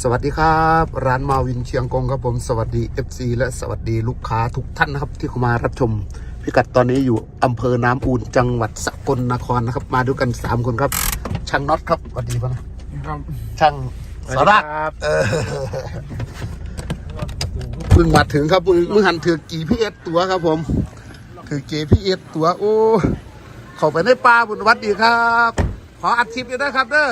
สวัสดีครับ ร้านมาวินเชียงกงครับผมสวัสดี FC และสวัสดีลูกค้าทุกท่านนะครับ ที่เข้ามารับชม พิกัดตอนนี้อยู่อำเภอน้ำอูนจังหวัดสกลนครนะครับ มาดูกัน 3 คนครับ ช่างน็อตครับสวัสดีป่ะนะครับช่างสาระครับเออเพิ่งมาถึงครับมึงมึงหันถือกี่พีเอสตัวครับผมถือเกพีเอสตัวโอ้เข้าไปในป่าบุญวัดดีครับ ขออัดคลิปด้วยนะครับเด้อ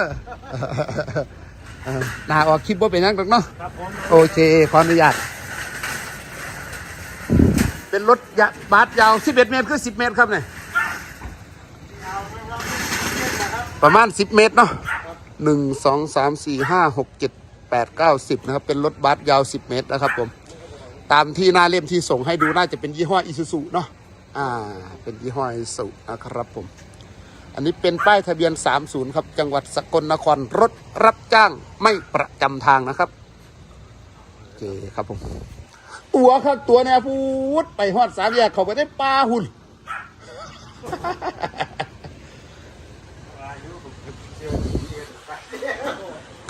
เออหนาออกคลิปว่าเป็นยังหรอกเนาะครับผมโอเคขออนุญาตเป็นรถยะบาสยาว 11 เมตร คือ 10 เมตรครับเนี่ยประมาณ 10 เมตรเนาะหนึ่งสองสามสี่ห้าหกเจ็ดแปดเก้าสิบนะครับ เป็นรถบัสยาว 10 เมตรนะครับผม ตามที่หน้าเล่มที่ส่งให้ดูน่าจะเป็นยี่ห้ออิซูซุเนาะ อ่า เป็นยี่ห้ออิซูซุนะครับผม อันนี้เป็นป้ายทะเบียน 30 ครับ จังหวัดสกลนครรถรับจ้างไม่ประจำทางนะครับโอเคครับผม ตัวครับตัวเนี่ยพูดไปฮอดสามแยกเขาไปได้ปลาหุ่น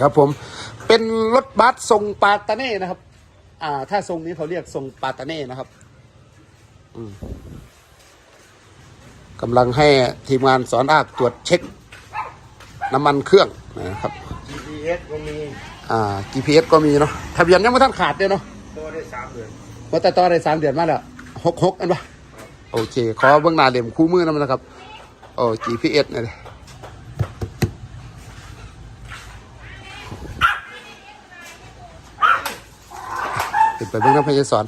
ครับผมเป็นรถบัสทรงปาตาเน่นะครับ อ่า ถ้าทรงนี้เขาเรียกทรงปาตาเน่นะครับ อืม กำลังให้ทีมงานสอนอากตรวจเช็ค น้ำมันเครื่องนะครับ GPS ก็มีอ่า GPS ก็มีเนาะทะเบียนยังไม่ทันขาดเลยเนาะตัวได้สามเดือนว่าแต่ต่อได้สามเดือนมาแล้วหกหกอันวะโอเค ขอเบื้องหน้าเหลี่ยมคู่มือนั่นนะครับโอ้ GPS นี่เลยติดไปเบื้องน้ำพยาสอน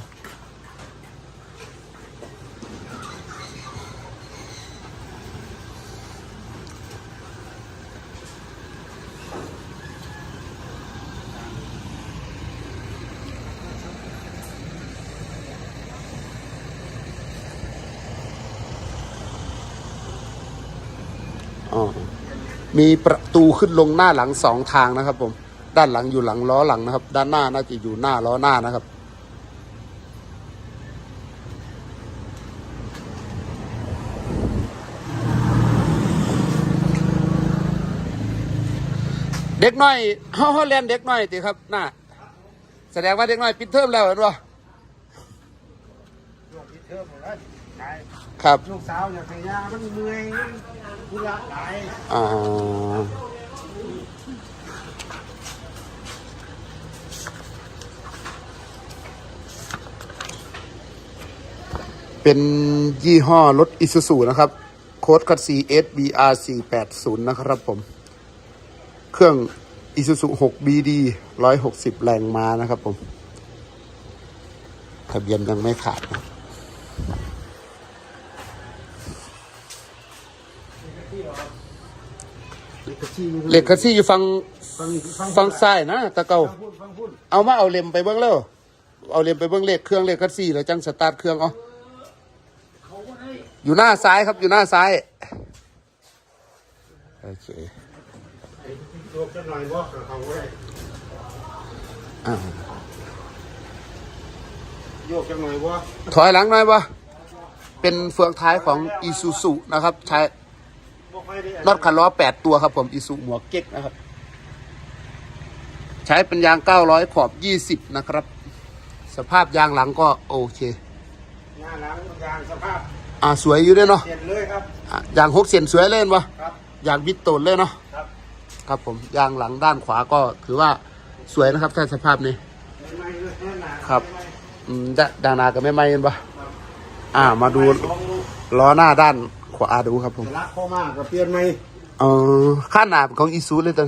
มีประตูขึ้นลงหน้าหลังสองทางนะครับ ผม ด้านหลังอยู่หลังล้อหลังนะครับ ด้านหน้าน่าจะอยู่หน้าล้อหน้านะครับเด็กน้อยเฮาเฮาเรียนเด็กน้อยติครับน่าแสดงว่าเด็กน้อยปิดเทอมแล้วเห็นบ่ช่วงที่เทอมหมดแล้วตายครับลูกสาวอยากให้ยามันเมื่อย กุละหลายอ่าเป็นยี่ห้อรถอิซูซูนะครับ โค้ดคัด CSBR 480 นะครับผม เครื่องอิซูซู 6BD 160 แรงม้านะครับผม ทะเบียนยังไม่ขาดนะ เหล็กคัสซี่อยู่ฝั่งฟังฟังฝั่งซ้ายนะตะเกาฟังพูดฟังพูดเอามาเอาเล็มไปเบิ้งแล้วเอาเล็มไปเบิ้งเลขเครื่องเลขคัสซี่แล้วจังสตาร์ทเครื่องเอาเขาก็ให้อยู่หน้าซ้ายครับอยู่หน้าซ้ายโอเคโยกจะหน่อยบ่เขาก็ได้อ่าโยกจะหน่อยบ่ถอยหลังหน่อยปะเป็นเฟืองท้ายของอีซูซุนะครับใช้ บ่ค่อยได้น็อตคันล้อแปดตัวครับผมอีซูหมวกเก๊กนะครับ ใช้เป็นยางเก้าร้อยขอบยี่สิบนะครับ สภาพยางหลังก็โอเคหน้าหลังยางสภาพ อ่าสวยอยู่ด้วยเนาะเปลี่ยนเลยครับอะยางหกเสียนสวยเล่นปะครับยางบิดโตนเลยเนาะครับครับผมยางหลังด้านขวาก็ถือว่าสวยนะครับถ้าสภาพนี้ ไม่เลยแน่หนาครับ อืมดาดานากับแม่ไม้กันปะอ่ามาดูลองดูล้อหน้าด้านข วาดูครับผมรักพ่อมากกับเปลี่ยนไหมเออข้างหน้าเป็นของอีซูเลยตัว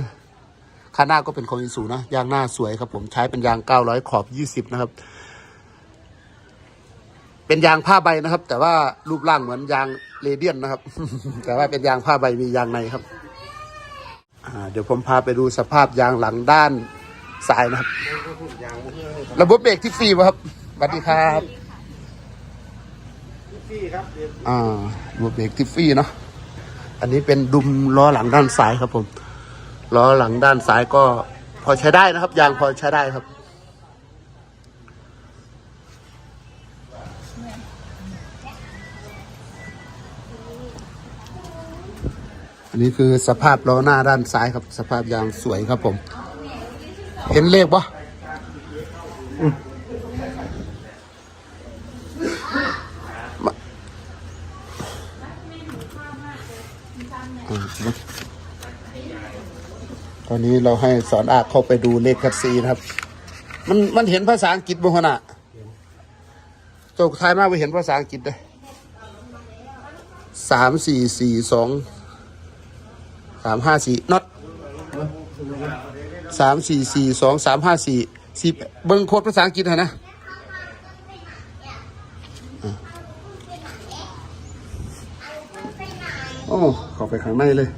ข้างหน้าก็เป็นของอีซูนะยางหน้าสวยครับผมใช้เป็นยางเก้าร้อยขอบยี่สิบนะครับ เป็นยางผ้าใบนะครับ แต่ว่ารูปร่างเหมือนยางเรเดียนนะครับ แต่ว่าเป็นยางผ้าใบมียางในครับอ่าเดี๋ยวผมพาไปดูสภาพยางหลังด้านซ้ายนะครับยางเมื่อยระบบเบรกที่ฟรีป่ะครับสวัสดีครับ พี่ครับเดี๋ยวอ่าระบบเบรกที่ฟรีเนาะอันนี้เป็นดุมล้อหลังด้านซ้ายครับผมล้อหลังด้านซ้ายก็พอใช้ได้นะครับ ยางพอใช้ได้ครับ อันนี้คือสภาพล้อหน้าด้านซ้ายครับ สภาพยางสวยครับผม เห็นเลขปะมาอ่าตอ นี้เราให้สอนอาเข้าไปดูเลขคัดซีนะครับ มันมันเห็นภาษาอังกฤษบ้างขนาดจกท้ายมากไปเห็นภาษาอังกฤษเลยสามสี่สี่สองสามห้าสี่น็อตสามสี่สี่สองสามห้าสี่สี่เบิ้งโคดภาษาอังกฤษหน่อยนะอะโอ้เข้าไปข้างในเลย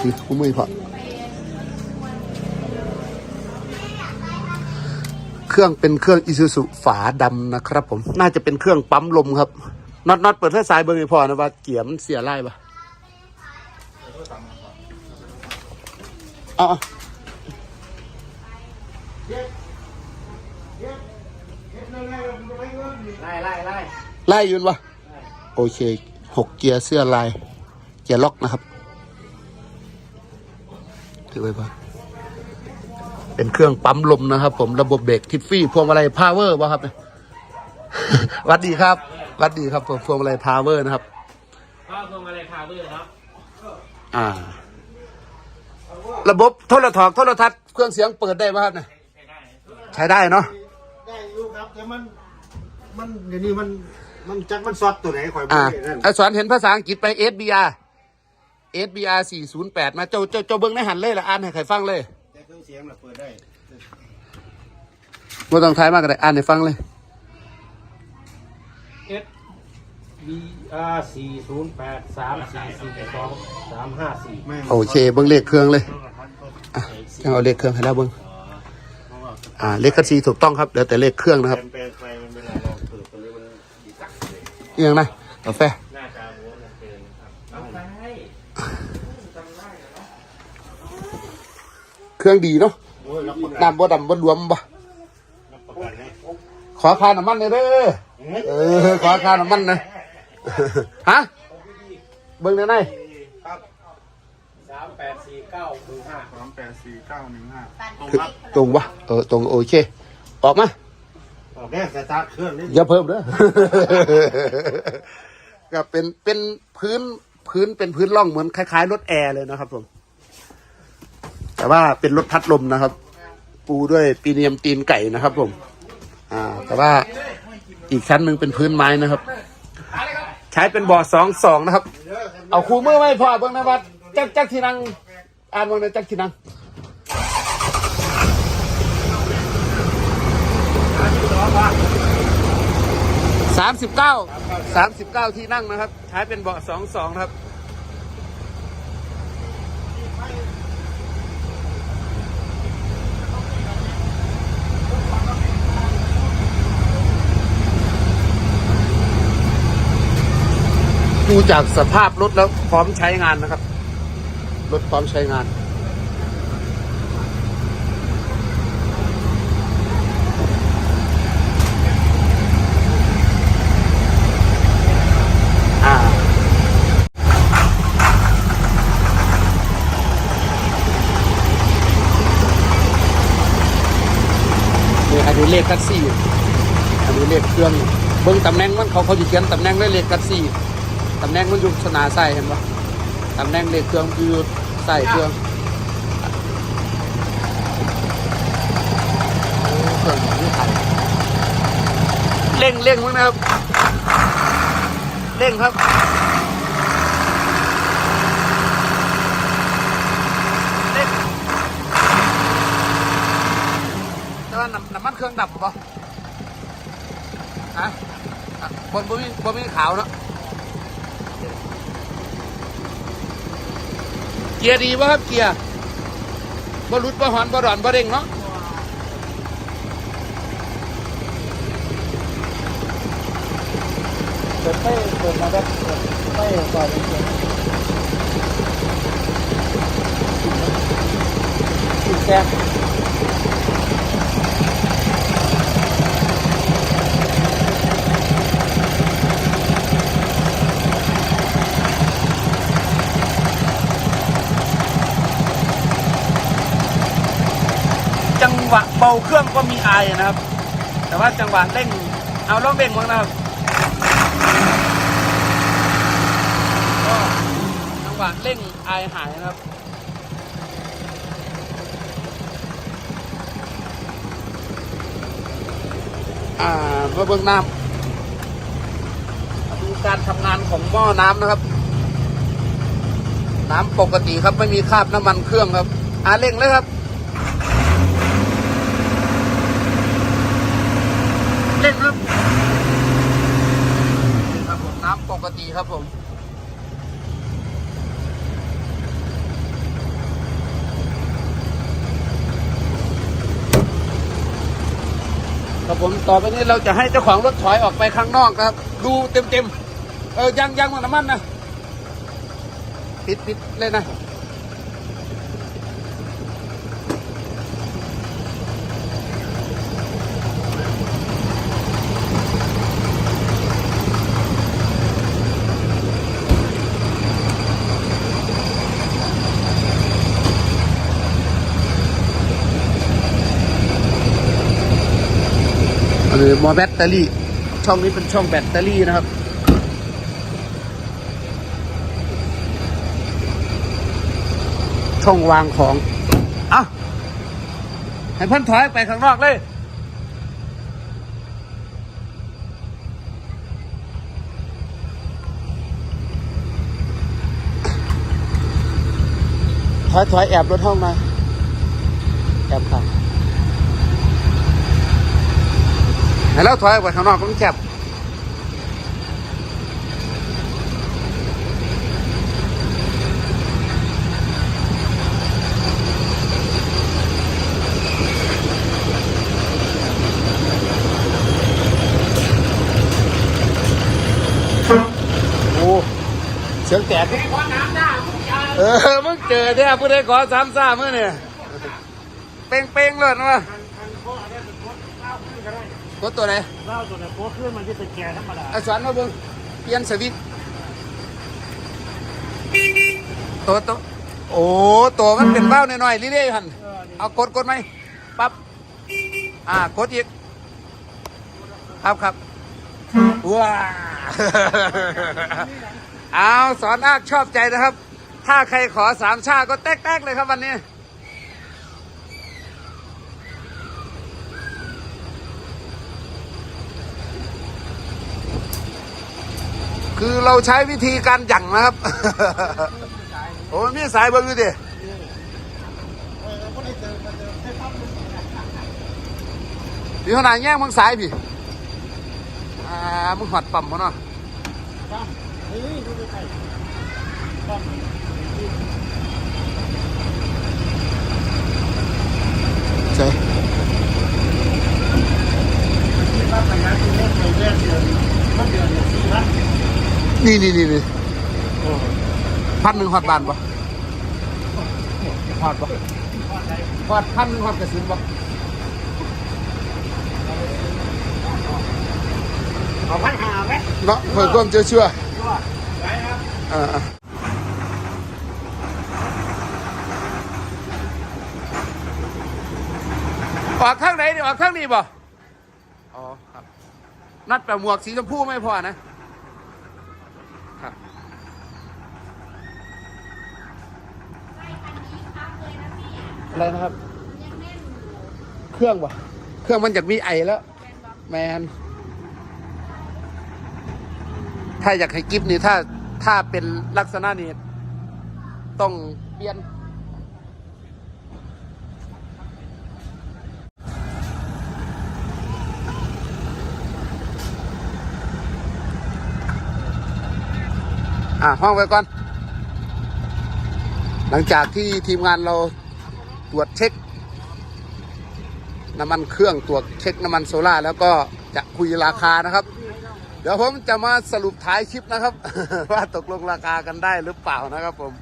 อะถือคู่มือพอเครื่องเป็นเครื่องอิซูซุฝาดำนะครับ ผม น่าจะเป็นเครื่องปั๊มลมครับน็อตน็อตเปิดถ้าสายเบอร์ไม่พอนะว่าเกียร์มันเสียไล่ปะเอาเอาไล่ไล่ไล่ไล่ยืนวะโอเคหกเกียร์เสื้อลาย เกียร์ล็อกนะครับ ถือไว้ปะเป็นเครื่องปั๊มลมนะครับ ผมระบบเบรกทิฟฟี่พวงมาลัยพาวเวอร์วะครับเนี่ยหวัดดีครับหวัดดีครับผมพวงมาลัยพาวเวอร์นะครับก็พวงมาลัยพาวเวอร์ครับอ่า ระบบโทรถอกโทรทัศน์เครื่องเสียงเปิดได้ป่ะครับเนี่ยใช้ได้เนาะได้อยู่ครับแต่มันมันเดี๋ยวนี้มันมันจักมันซอดตัวไหนข่อยบ่อ่าได้นั่นไอสอนเห็นภาษาอังกฤษไป SBR SBR 408 มาเจ้าเจ้าเจ้าเบิ้งในหันเลยละอ่านให้ใครฟังเลยแต่เครื่องเสียงน่ะเปิดได้ว่าต้องท้ายมากก็ได้อ่านให้ฟังเลย S B R สี่ศูนย์แปดสามสี่สี่สองสามห้าสี่แม่งโอเคเบิ้งเลขเครื่องเลยอะยังเอาเลขเครื่องให้แล้วเบิ้งอ่าเลขคัดซีถูกต้องครับเดี๋ยวแต่เลขเครื่องนะครับแปลงไปมันเป็นอะไรลองเปิดตัวนี้มันดีจักเลย เอียงนะกาแฟ เกินครับเอาไปเครื่องดีเนาะโอ้ยรับประกันน้ำบ่ดำบ่รวมบ่รับประกันให้ขอค่าน้ำมันเลยเด้อเออขอค่าน้ำมันหนะฮะเบิ้งได้ไหนครับสามแปดสี่เก้าหนึ่งห้าสามแปดสี่เก้าหนึ่งห้าตรงคือครับตรงวะเออตรงโอเคออกมาออกแน่สตาร์ทเครื่องนี่อย่าเพิ่มเด้อ ก็เป็นเป็นพื้นพื้นเป็นพื้นร่องเหมือนคล้ายๆรถแอร์เลยนะครับ ผม แต่ว่าเป็นรถพัดลมนะครับ ปูด้วยปีเนียมตีนไก่นะครับ ผม อ่า แต่ว่าอีกชั้นหนึ่งเป็นพื้นไม้นะครับ ใช้เป็นบาะสองสองนะครับ เอาคูเมื่อไม่พอเบิ่งนะว่าจักจักทีนังอ่านเบิ่งนะจักที่นั่งสามสิบเก้าสามสิบเก้าที่นั่งนะครับ ใช้เป็นเบาะสองสองครับ ดูจากสภาพรถแล้วพร้อมใช้งานนะครับ รถพร้อมใช้งาน อ่า นี่อันนี้ เลขกัดซี่ อันนี้เลขเครื่องเบิ้งตำแหน่งมันเขาเขาจะเขียนตำแหน่งได้เลขกัดซี่ตำแหน่งมันอยู่สนาใส่เห็นปะตำแหน่งเลขเครื่องคือใส่เครื่องเครื่องเร่งเร่งมั้งนะครับ เร่งครับ เร่งแต่ว่า น้ำมันเครื่องดับปะฮะอะบนบนมีบนมีขาวเนาะเกียร์ดีป่ะครับเกียร์บ่รุดบ่หอนบ่ดอนบ่เร่งเนาะเปิดไฟเปิดมาแบบไฟก่อนติดแซ่ หวะ เบาเครื่องก็มีไอนะครับ แต่ว่าจังหวะเร่งเอาลองเร่งมั้งนะครับก็จังหวะเร่งอหายนะครับอ่ามาเบื้องน้ำดูการทำงานของหม้อน้ำนะครับ น้ำปกติครับไม่มีคราบน้ำมันเครื่องครับอาเร่งเลยครับ เร่งครับนี่ครับผมน้ำปกติ ครับผมครับผมต่อไปนี้เราจะให้เจ้าของรถถอยออกไปข้างนอกนะครับ ดูเต็มเต็มๆเออยังยังมันน้ำมันนะ ปิดปิดเลยนะ อันนี้หมอแบตเตอรี่ ช่องนี้เป็นช่องแบตเตอรี่นะครับ ช่องวางของเอ้าให้เพ่นถอยไปข้างนอกเลยถอยถอยแอบรถห้องมา แอบค่ะ ให้เราถอยออกไปข้างนอกมันแคบโอ้เสียงแตกเออมึงเจอเนี่ยผู้ใดขอสามซ่ามื่อเนี่ยเป้งเป้งๆเลยนะ ก็ได้กดตัวไหนเล่าตัวไหนโคตรขึ้นมันจะเป็นแกนธรรมดาไอ้สอนมาเบิ่งเปลี่ยนสวิตช์ตัวตัวโอ้ตัวมันเป็นเบ้าหน่อยๆเรื่อยๆหันเอากดกดไหมปั๊บอ่ากดอีกครับครับว้าเอาสอนอากชอบใจนะครับ ถ้าใครขอสามชาก็แต๊กๆเลยครับวันนี้ คือเราใช้วิธีการหยั่งนะครับ โอ้มีสายเบิ้งดูดิพี่ขนาดแย่งมึงสายพี่ อ่า มึงหัดปั๊มเขาเนาะไปใครปั๊บ ใช่ ปั๊บขยันที่เล่นเดือนเดือนมันเดือนเนี่ยสี่พัน นี่นี่นี่นี่โอ้พันหนึ่งหอดบานปะหอดปะหอดพันหนึ่งหอดกระสุนปะเอาพันหาไหมเนาะเพื่อความเชื่อเชื่อตัวไหนครับอ่าออกข้างไหนดิออกข้างนี้บ่ อ๋อครับ นัดแต่หมวกสีชมพูไม่พอนะ ครับ อะไรนะครับ เครื่องวะเครื่องมันจะมีไอแล้ว แมน ถ้าอยากให้กิฟนี่ถ้าถ้าเป็นลักษณะนี้ต้องเปลี่ยนอะห้องไว้ก่อน หลังจากที่ทีมงานเรา ตรวจเช็ค น้ำมันเครื่องตรวจเช็คน้ำมันโซล่าแล้วก็จะคุยราคานะครับ เดี๋ยวผมจะมาสรุปท้ายคลิปนะครับ ว่าตกลงราคากันได้หรือเปล่านะครับผม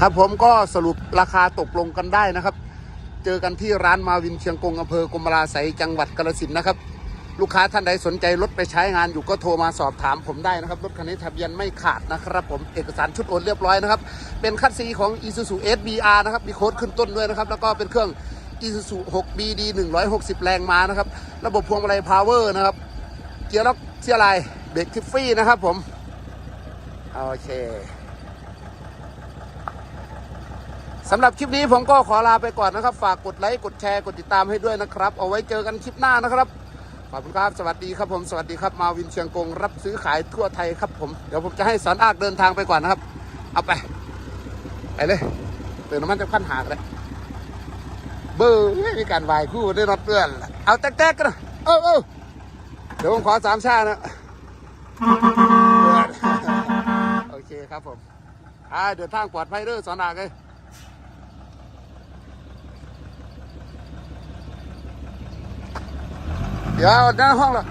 ครับผมก็สรุปราคาตกลงกันได้นะครับ เจอกันที่ร้านมาวินเชียงกงอำเภอกรมราไสยจังหวัดกาฬสินธุ์นะครับ ลูกค้าท่านใดสนใจรถไปใช้งานอยู่ก็โทรมาสอบถามผมได้นะครับ รถคันนี้ทะเบียนไม่ขาดนะครับผมเอกสารชุดโอนเรียบร้อยนะครับ เป็นคัตซีของ Isuzu SBR นะครับมีโค้ดขึ้นต้นด้วยนะครับ แล้วก็เป็นเครื่อง Isuzu 6BD 160 แรงม้านะครับ ระบบพวงมาลัยพาวเวอร์นะครับเกียร์ล็อกเสียร์ลายเบรกทิฟฟี่นะครับผมโอเค สำหรับคลิปนี้ผมก็ขอลาไปก่อนนะครับ ฝากกดไลค์กดแชร์กดติดตามให้ด้วยนะครับ เอาไว้เจอกันคลิปหน้านะครับขอบคุณครับสวัสดีครับผมสวัสดีครับมาวินเชียงกงรับซื้อขายทั่วไทยครับผมเดี๋ยวผมจะให้สอนอากเดินทางไปก่อนนะครับ เอาไปไปเลยเติมน้ำมันจะขั้นหากเลยเบอร์มีการวายคู่ได้รถเพื่อนเอาแต๊กๆกันเออเออเดี๋ยวผมขอสามชานะโอเคครับผมอ่าเดินทางปลอดภัยเด้อสอนอากเลย เดี๋ยวหน้าห้องละ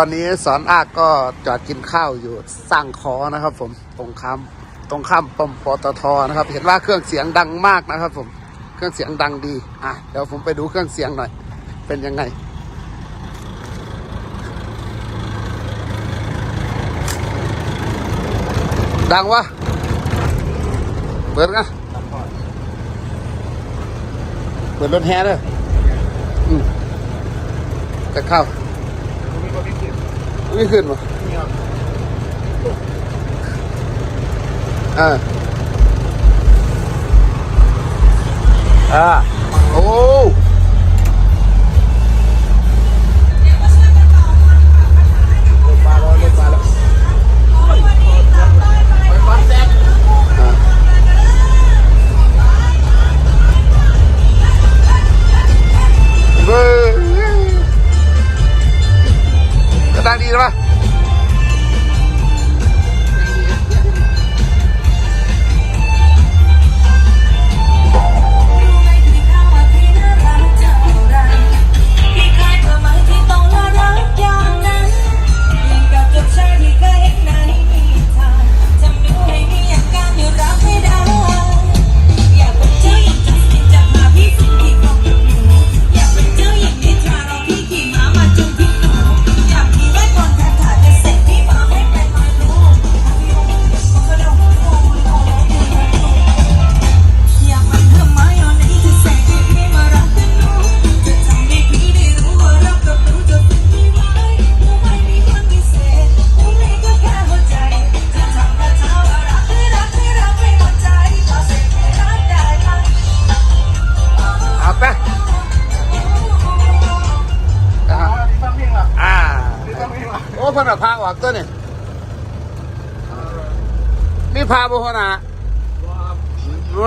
ตอนนี้สอนอากก็จอดกินข้าวอยู่สร้างคอนะครับผมตรงข้าม ตรงข้ามปมปตทนะครับ เห็นว่าเครื่องเสียงดังมากนะครับ ผมเครื่องเสียงดังดีอะเดี๋ยวผมไปดูเครื่องเสียงหน่อย เป็นยังไงดังวะเปิดกันเปิดรถแฮเลยจะเข้าไม่ขึ้นวะ อ่าอ่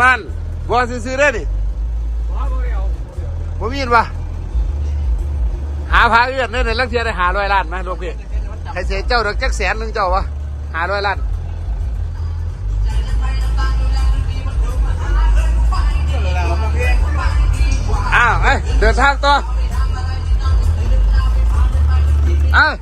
วันบัวซื้อๆได้ดิผมยินปะหาพาเอื้อนเนี่ยในลักเทียได้หาร้อยล้านไหมลูกพี่ใครเสียเจ้าดอกจักแสนหนึ่งเจ้าวะหาร้อยล้านอ้าวเอ้ยเดินทางต่ออ้ย